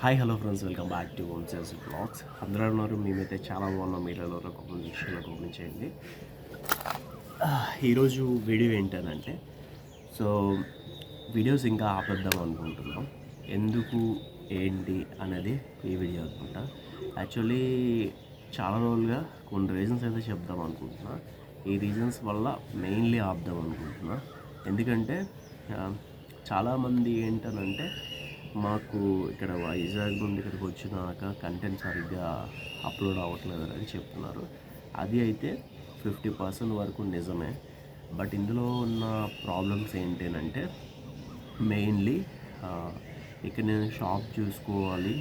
Hi hello friends welcome back to home sales blogs అందరూ ఉన్నారు మేమైతే చాలా బాగున్నాం. మీలలో ఎలా ఉన్నారో చేయండి ఈరోజు వీడియో ఏంటంటే సో వీడియోస్ ఇంకా ఆపేద్దాం అనుకుంటున్నాం. ఎందుకు ఏంటి అనేది ఈ వీడియో అనుకుంటా. యాక్చువల్లీ చాలా రోజులుగా కొన్ని రీజన్స్ అయితే చెప్దాం అనుకుంటున్నా. ఈ రీజన్స్ వల్ల మెయిన్లీ ఆపుదాం అనుకుంటున్నా. ఎందుకంటే చాలామంది ఏంటనంటే మాకు ఇక్కడ వైజాగ్ నుండి ఇక్కడికి వచ్చినాక కంటెంట్ సరిగ్గా అప్లోడ్ అవ్వట్లేదు అని చెప్తున్నారు. అది అయితే ఫిఫ్టీ పర్సెంట్ వరకు నిజమే. బట్ ఇందులో ఉన్న ప్రాబ్లమ్స్ ఏంటంటే మెయిన్లీ ఇక్కడ నేను షాప్ చూసుకోవాలి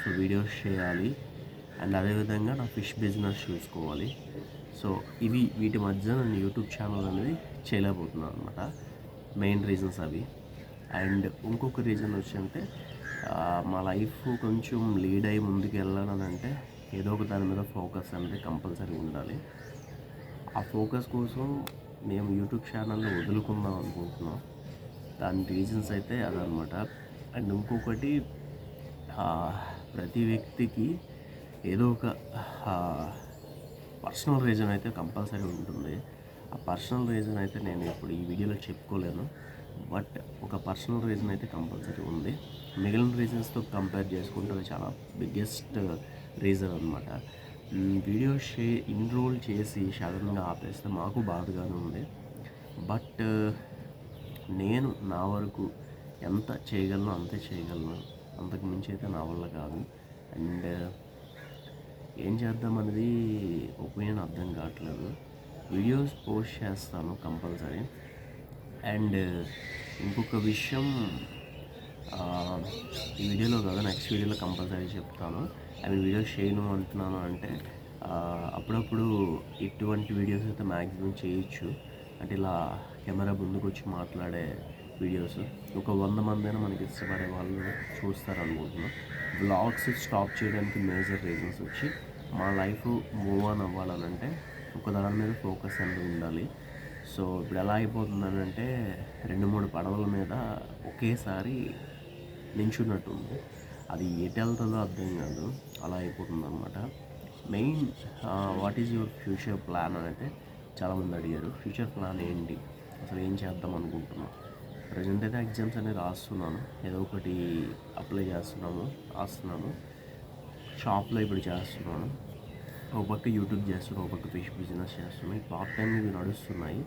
సో వీడియోస్ చేయాలి అండ్ అదేవిధంగా నా ఫిష్ బిజినెస్ చూసుకోవాలి. సో ఇవి వీటి మధ్య నేను యూట్యూబ్ ఛానల్ అనేది చేయలేకపోతున్నాను అనమాట మెయిన్ రీజన్స్ అవి. అండ్ ఇంకొక రీజన్ వచ్చి అంటే మా లైఫ్ కొంచెం లీడ్ అయ్యి ముందుకు వెళ్ళాలని అంటే ఏదో ఒక దాని మీద ఫోకస్ అనేది కంపల్సరీ ఉండాలి. ఆ ఫోకస్ కోసం మేము యూట్యూబ్ ఛానల్ని వదులుకుందాం అనుకుంటున్నాం. దాని రీజన్స్ అయితే అదనమాట. అండ్ ఇంకొకటి ప్రతి వ్యక్తికి ఏదో ఒక పర్సనల్ రీజన్ అయితే కంపల్సరీ ఉంటుంది. ఆ పర్సనల్ రీజన్ అయితే నేను ఇప్పుడు ఈ వీడియోలో చెప్పుకోలేను. బట్ ఒక పర్సనల్ రీజన్ అయితే కంపల్సరీ ఉంది. మిగిలిన రీజన్స్తో కంపేర్ చేసుకుంటే చాలా బిగ్గెస్ట్ రీజన్ అనమాట వీడియో షే ఇన్రోల్ చేసి సడన్గా ఆపేస్తే మాకు బాధగానే ఉంది. బట్ నేను నా వరకు ఎంత చేయగలను అంతే చేయగలను. అంతకు మించి అయితే నా వల్ల కాదు. అండ్ ఏం చేద్దాం అనేది ఒపీనియన్ అర్థం కావట్లేదు. వీడియోస్ పోస్ట్ చేస్తాను కంపల్సరీ. అండ్ ఇంకొక విషయం ఈ వీడియోలో కాదు నెక్స్ట్ వీడియోలో కంపల్సరీ చెప్తాను. ఐ మీన్ చేయను అంటున్నాను అంటే అప్పుడప్పుడు ఇటువంటి వీడియోస్ అయితే మ్యాక్సిమం చేయొచ్చు. అంటే ఇలా కెమెరా ముందుకు వచ్చి మాట్లాడే వీడియోస్ ఒక వంద మంది అయినా మనకి ఇష్టపడే వాళ్ళు చూస్తారు అనుకుంటున్నాను బ్లాగ్స్ స్టాప్ చేయడానికి మేజర్ రీజన్స్ వచ్చి మా లైఫ్ మూవ్ ఆన్ అవ్వాలనంటే ఒక దాని మీద ఫోకస్ అనేది ఉండాలి. సో ఇప్పుడు ఎలా అయిపోతుందనంటే రెండు మూడు పడవల మీద ఒకేసారి నించున్నట్టు ఉంది అది ఎటు వెళ్తుందో అర్థం కాదు. అలా అయిపోతుంది అనమాట main what is your future plan అని అయితే చాలామంది అడిగారు. ఫ్యూచర్ ప్లాన్ ఏంటి? అసలు ఏం చేద్దాం అనుకుంటున్నాం? ప్రజెంట్ అయితే ఎగ్జామ్స్ అనేది రాస్తున్నాను. ఏదో ఒకటి అప్లై చేస్తున్నాము రాస్తున్నాను. షాప్లో ఇప్పుడు చేస్తున్నాను. ఒక పక్క యూట్యూబ్ చేస్తున్నాం ఒక పక్క ఫిష్ బిజినెస్ చేస్తున్నాం ఈ పార్ట్ టైం ఇవి నడుస్తున్నాయి.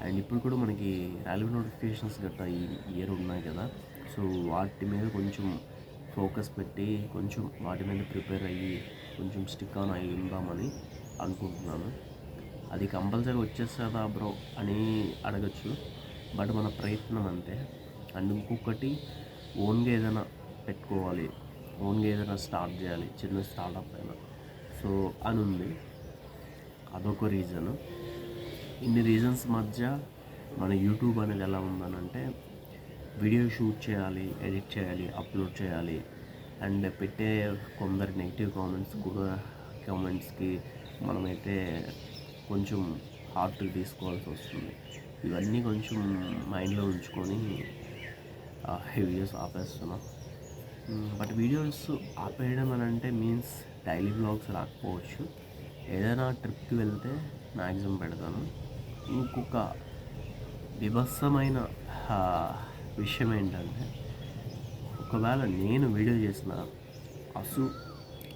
అండ్ ఇప్పుడు కూడా మనకి రైల్వే నోటిఫికేషన్స్ గట్రా ఈ ఇయర్ ఉన్నాయి కదా. సో వాటి మీద కొంచెం ఫోకస్ పెట్టి కొంచెం వాటి మీద ప్రిపేర్ అయ్యి కొంచెం స్టిక్ ఆన్ అయ్యి ఉందామని అనుకుంటున్నాను. అది కంపల్సరీ వచ్చేస్తుందా బ్రో అని అడగచ్చు. బట్ మన ప్రయత్నం అంతే. అండ్ ఇంకొకటి ఓన్గా ఏదైనా పెట్టుకోవాలి. ఓన్గా ఏదైనా స్టార్ట్ చేయాలి. చిన్న స్టార్టప్ అయినా. సో అని ఉంది అదొక రీజను ఇన్ని రీజన్స్ మధ్య మన యూట్యూబ్ అనేది ఎలా ఉందనంటే వీడియో షూట్ చేయాలి ఎడిట్ చేయాలి అప్లోడ్ చేయాలి అండ్ పెట్టే కొందరు నెగిటివ్ కామెంట్స్ కూడా కామెంట్స్కి మనమైతే కొంచెం హార్ట్ తీసుకోవాల్సి వస్తుంది. ఇవన్నీ కొంచెం మైండ్లో ఉంచుకొని వీడియోస్ ఆపేస్తున్నాం. Hmm, బట్ వీడియోస్ ఆపేయడం అని అంటే మీన్స్ డైలీ బ్లాగ్స్ రాకపోవచ్చు. ఏదైనా ట్రిప్కి వెళ్తే మ్యాక్సిమం పెడతాను. ఇంకొక విభత్సమైన విషయం ఏంటంటే ఒకవేళ నేను వీడియో చేసిన అసు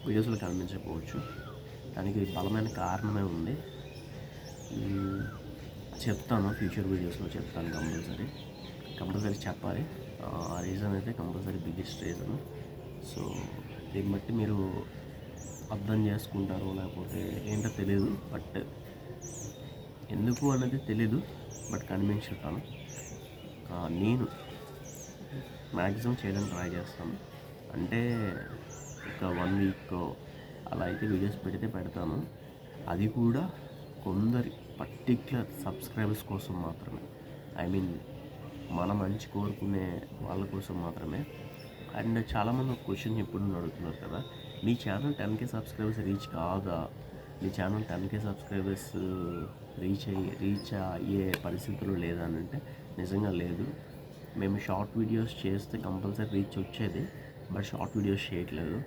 వీడియోస్లో కనిపించకపోవచ్చు. దానికి బలమైన కారణమే ఉంది. చెప్తాను ఫ్యూచర్ వీడియోస్లో చెప్తాను కంపల్సరీ. కంపల్సరీ చెప్పాలి. ఆ రీజన్ అయితే కంపల్సరీ బిగ్గెస్ట్ రీజన్. సో దీన్ని బట్టి మీరు అర్థం చేసుకుంటారో లేకపోతే ఏంటో తెలియదు బట్ ఎందుకు అనేది తెలీదు బట్ కన్విన్స్ ఆ, నేను మ్యాక్సిమం చేయడానికి ట్రై చేస్తాను. అంటే ఒక వన్ వీక్ అలా అయితే వీడియోస్ పెడితే పెడతాను. అది కూడా కొందరి పర్టిక్యులర్ సబ్స్క్రైబర్స్ కోసం మాత్రమే. ఐ మీన్ మన మంచి కోరుకునే వాళ్ళ కోసం మాత్రమే. అండ్ చాలామంది ఒక క్వశ్చన్ ఎప్పుడు అడుగుతున్నారు కదా మీ channel ten K subscribers reach కాదా? మీ channel ten K subscribers reach అయ్యి రీచ్ అయ్యే పరిస్థితులు లేదని అని అంటే నిజంగా లేదు. మేము షార్ట్ వీడియోస్ చేస్తే కంపల్సరీ రీచ్ వచ్చేది బట్ షార్ట్ వీడియోస్ చేయట్లేదు.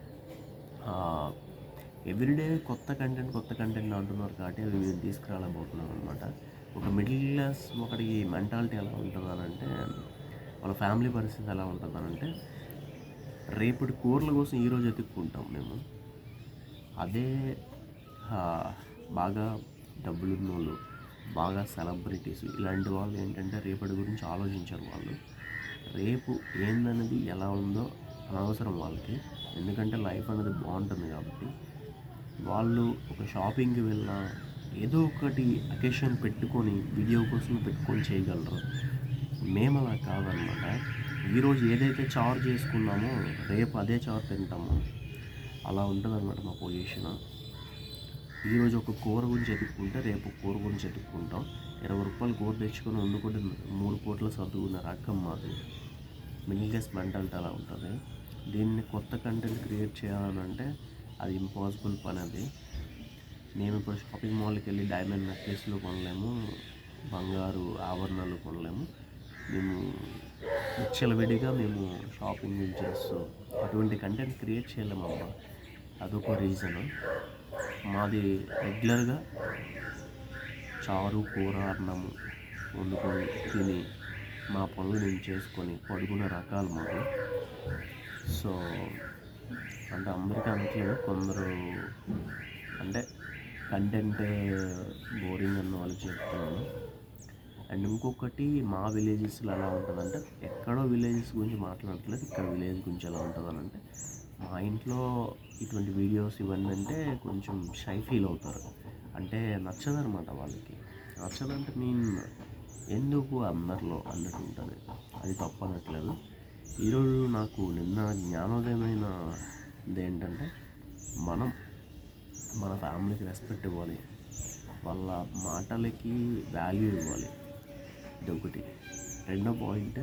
ఎవ్రీడే కొత్త కంటెంట్ కొత్త కంటెంట్ అంటున్నారు కాబట్టి అవి మేము తీసుకురాలబోతున్నాం అనమాట ఒక మిడిల్ క్లాస్ ఒకటి మెంటాలిటీ ఎలా ఉంటుందనంటే వాళ్ళ ఫ్యామిలీ పరిస్థితి ఎలా ఉంటుందనంటే రేపటి కూరల కోసం ఈరోజు ఎత్తుక్కుంటాం మేము. అదే బాగా డబ్బులున్న వాళ్ళు బాగా సెలబ్రిటీస్ ఇలాంటి వాళ్ళు ఏంటంటే రేపటి గురించి ఆలోచించరు వాళ్ళు. రేపు ఏందనేది ఎలా ఉందో అనవసరం వాళ్ళకి. ఎందుకంటే లైఫ్ అనేది బాగుంటుంది కాబట్టి. వాళ్ళు ఒక షాపింగ్కి వెళ్ళినా ఏదో ఒకటి అకేషన్ పెట్టుకొని వీడియో కోసం పెట్టుకొని చేయగలరు. మేము అలా కాదనమాట ఈరోజు ఏదైతే చారు చేసుకున్నామో రేపు అదే చారు తింటాము. అలా ఉంటుందన్నమాట మా పొజిషన్. ఈరోజు ఒక కూర గురించి ఎత్తుక్కుంటే రేపు కూర గురించి ఎత్తుక్కుంటాం ఇరవై రూపాయలు కూర తెచ్చుకొని వండుకుంటే మూడు పూటలు సర్దుకున్న రకం మాది. మిడిల్ మెంటాలిటీ అలా ఉంటుంది. దీన్ని కొత్త కంటెంట్ క్రియేట్ చేయాలని అంటే అది ఇంపాసిబుల్ పని అది. మేము ఇప్పుడు షాపింగ్ మాల్కి వెళ్ళి డైమండ్ నెక్లెస్లు కొనలేము బంగారు ఆభరణాలు కొనలేము. మేము విచ్చలవిడిగా మేము షాపింగ్ చేస్తూ అటువంటి కంటెంట్ క్రియేట్ చేయలేమమ్మా అదొక రీజన్ మాది రెగ్యులర్గా చారు కూర అన్నము వండుకొని తిని మా పనులు నేను చేసుకొని పడుకునే రకాలు మాకు సో అంటే అందరికీ అనట్లేదు కొందరు అంటే కంటెంటే బోరింగ్ అన్న వాళ్ళు చెప్తున్నాను అండ్ ఇంకొకటి మా విలేజెస్లో ఎలా ఉంటుందంటే ఎక్కడో విలేజెస్ గురించి మాట్లాడట్లేదు ఇక్కడ విలేజ్ గురించి ఎలా ఉంటుందని అంటే మా ఇంట్లో ఇటువంటి వీడియోస్ ఇవన్నీ అంటే కొంచెం షై ఫీల్ అవుతారు. అంటే నచ్చదనమాట వాళ్ళకి. నచ్చదంటే మీన్ ఎందుకు అందరిలో అన్నట్టు ఉంటుంది. అది తప్పు అనట్లేదు ఈరోజు నాకు నిన్న జ్ఞానోదయమైన ఏంటంటే మనం మన ఫ్యామిలీకి రెస్పెక్ట్ ఇవ్వాలి. వాళ్ళ మాటలకి వాల్యూ ఇవ్వాలి. ఇది ఒకటి రెండో పాయింట్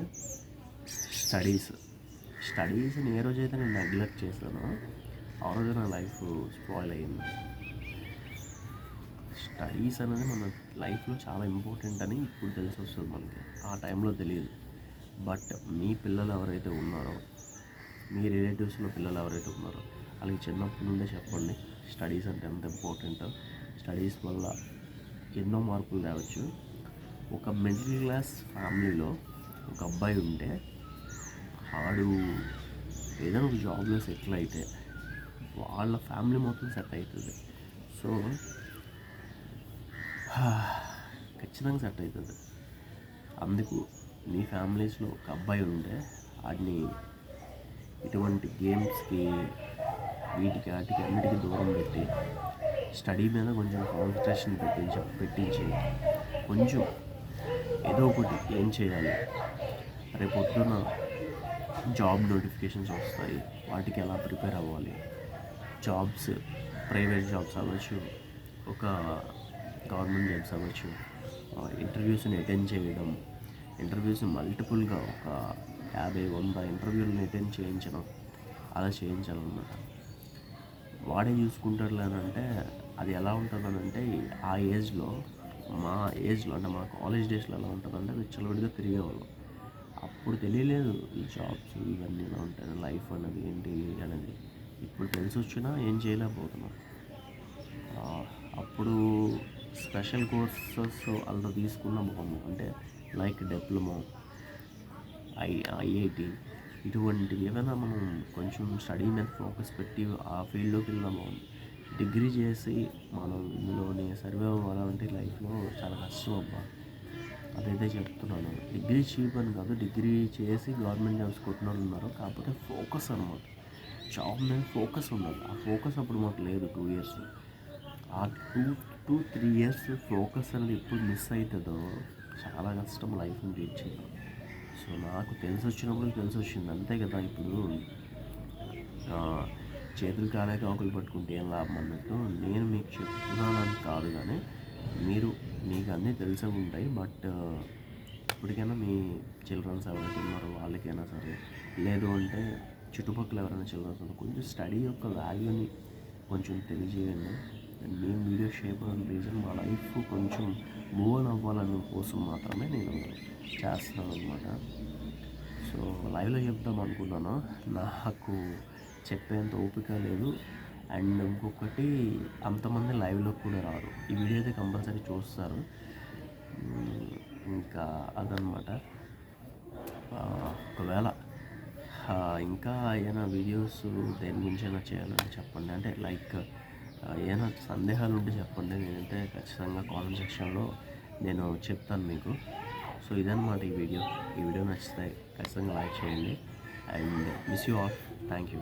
స్టడీస్. స్టడీస్ని ఏ రోజైతే నేను నెగ్లెక్ట్ చేశానో ఆ రోజు నా లైఫ్ స్పాయిల్ అయ్యింది స్టడీస్ అనేది మన లైఫ్లో చాలా ఇంపార్టెంట్ అని ఇప్పుడు తెలిసి వస్తుంది మనకి. ఆ టైంలో తెలియదు. బట్ మీ పిల్లలు ఎవరైతే ఉన్నారో మీ రిలేటివ్స్లో పిల్లలు ఎవరైతే ఉన్నారో వాళ్ళకి చిన్నప్పటి నుండే చెప్పండి స్టడీస్ అంటే ఎంత ఇంపార్టెంట్. స్టడీస్ వల్ల ఎన్నో మార్పులు తేవచ్చు ఒక మిడిల్ క్లాస్ ఫ్యామిలీలో ఒక అబ్బాయి ఉంటే ఆడు ఏదైనా ఒక జాబ్లో సెటిల్ అయితే వాళ్ళ ఫ్యామిలీ మొత్తం సెట్ అవుతుంది. సో ఖచ్చితంగా సెట్ అవుతుంది. అందుకు మీ ఫ్యామిలీస్లో ఒక అబ్బాయి ఉంటే వాడిని ఇటువంటి గేమ్స్కి వీటికి వాటికి అన్నిటికీ దూరం పెట్టి స్టడీ మీద కొంచెం కాన్సన్ట్రేషన్ పెట్టించి పెట్టించి కొంచెం ఏదో ఒకటి ఏం చేయాలి? రేపు పొద్దున జాబ్ నోటిఫికేషన్స్ వస్తాయి. వాటికి ఎలా ప్రిపేర్ అవ్వాలి? జాబ్స్ ప్రైవేట్ జాబ్స్ అవ్వచ్చు ఒక గవర్నమెంట్ జాబ్స్ అవ్వచ్చు ఇంటర్వ్యూస్ని అటెండ్ చేయడం ఇంటర్వ్యూస్ మల్టిపుల్గా ఒక యాభై వంద ఇంటర్వ్యూలను అటెండ్ చేయించడం అలా చేయించాలన్నమాట. వాడే చూసుకుంటారు లేదంటే అది ఎలా ఉంటుందనంటే ఆ ఏజ్లో మా ఏజ్లో అంటే మా కాలేజ్ డేస్లో ఎలా ఉంటుందంటే విచ్చలవిడిగా తిరిగేవాళ్ళం. అప్పుడు తెలియలేదు ఈ జాబ్స్ ఇవన్నీ ఎలా ఉంటాయి లైఫ్ అనేది ఏంటి అనేది. ఇప్పుడు తెలిసి వచ్చినా ఏం చేయలేకపోతున్నాం. అప్పుడు స్పెషల్ కోర్సెస్ అలా తీసుకున్న బాగుంది. అంటే లైక్ డిప్లొమా ఐ ఐఐటి ఇటువంటి ఏమైనా మనం కొంచెం స్టడీ మీద ఫోకస్ పెట్టి ఆ ఫీల్డ్లోకి వెళ్ళినా బాగుంది. డిగ్రీ చేసి మనం ఇందులోని సర్వే అవ్వాలంటే లైఫ్లో చాలా కష్టం అబ్బా. అదైతే చెప్తున్నాను. డిగ్రీ చీప్ అని కాదు డిగ్రీ చేసి గవర్నమెంట్ జాబ్స్ కొట్టిన ఉన్నారు. కాకపోతే ఫోకస్ అనమాట జాబ్ మీద ఫోకస్ ఉండదు ఆ ఫోకస్ అప్పుడు మాకు లేదు టూ ఇయర్స్. ఆ two two three years focus అనేది ఎప్పుడు మిస్ అవుతుందో చాలా కష్టం లైఫ్ని రీచ్ చేయడం సో నాకు తెలిసి వచ్చినప్పుడు తెలిసి వచ్చింది అంతే కదా ఇప్పుడు. చేతులు కాలేక ఆకులు పట్టుకుంటే ఏం లాభం అన్నట్టు నేను మీకు చెప్తున్నానని కాదు కానీ మీరు మీకు అన్నీ తెలిసే ఉంటాయి. బట్ ఇప్పటికైనా మీ చిల్డ్రన్స్ ఎవరైతే ఉన్నారో వాళ్ళకైనా సరే లేదు అంటే చుట్టుపక్కల ఎవరైనా చిల్డ్రన్స్ ఉన్నారో కొంచెం స్టడీ యొక్క వాల్యూని కొంచెం తెలియజేయండి. అండ్ వీడియో షేర్ అయిన రీజన్ మా లైఫ్ కొంచెం మూవ్ ఆన్ అవ్వాలనే కోసం మాత్రమే నేను చేస్తున్నాను అనమాట సో లైవ్లో చెప్దాం అనుకున్నాను నాకు చెప్పేంత ఓపిక లేదు. అండ్ ఇంకొకటి అంతమంది లైవ్లో కూడా రారు. ఈ వీడియో అయితే కంపల్సరీ చూస్తారు. ఇంకా అదనమాట ఒకవేళ ఇంకా ఏమైనా వీడియోస్ దేని గురించి అయినా చేయాలని చెప్పండి. అంటే లైక్ ఏమైనా సందేహాలు ఉంటే చెప్పండి. నేనైతే ఖచ్చితంగా కామెంట్ సెక్షన్లో నేను చెప్తాను మీకు. సో ఇదన్నమాట ఈ వీడియో. ఈ వీడియో నచ్చితే ఖచ్చితంగా లైక్ చేయండి. And miss you all. Thank you